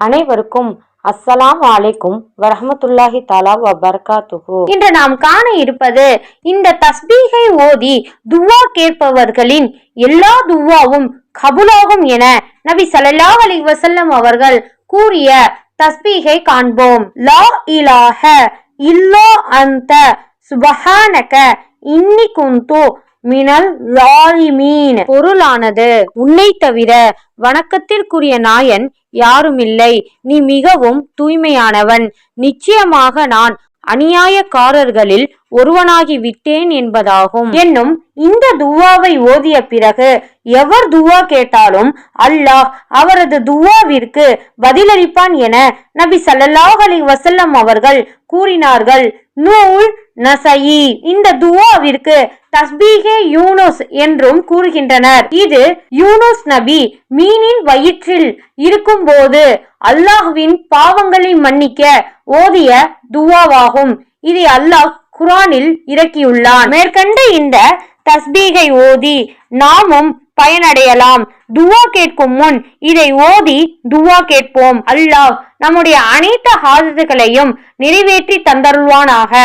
அனைவருக்கும் அஸ்ஸலாம் வலைக்கும் வரஹமத்துல்லாஹி தாலா வபர்காத்துஹு. இன்று நாம் காண இருப்பது இந்த தஸ்பீகை ஓதி துவா கேட்பவர்களின் எல்லா துவாவும் கபுலாகும் என நபி ஸல்லல்லாஹு அலி வசல்லம் அவர்கள் கூறிய தஸ்பீகை காண்போம். லா இலாஹ இல்லா அந்த சுபஹானக இன்னி குந்து மினல் லாலிமீன் பொருளானது உன்னை தவிர வணக்கத்திற்குரிய நாயன் யாருமில்லை. நீ மிகவும் தூய்மையானவன். நிச்சயமாக நான் அநியாயக்காரர்களில் ஒருவனாகி விட்டேன் என்பதாகும். என்னும் இந்த துவாவை ஓதிய பிறகு எவர் துவா கேட்டாலும் அல்லாஹ் அவரது துவாவிற்கு பதிலளிப்பான் என நபி ஸல்லல்லாஹு அலி வசல்லம் அவர்கள் கூறினார்கள். நூல் நசயி இந்த துவாவிற்கு தஸ்பீகே யூனுஸ் என்றும் கூறுகின்றனர். இது யூனுஸ் நபி மீனின் வயிற்றில் இருக்கும்போது அல்லாஹ்வின் பாவங்களை மன்னிக்க ஓதிய துவாவாகும். இதை அல்லாஹ் குரானில் இறக்கியுள்ளான். மேற்கண்ட இந்த தஸ்பீகை ஓதி நாமும் பயனடையலாம். துவா கேட்கும் முன் இதை ஓதி துவா கேட்போம். அல்லாஹ் நம்முடைய அனைத்து ஹாஜத்துகளையும் நிறைவேற்றி தந்தருள்வானாக.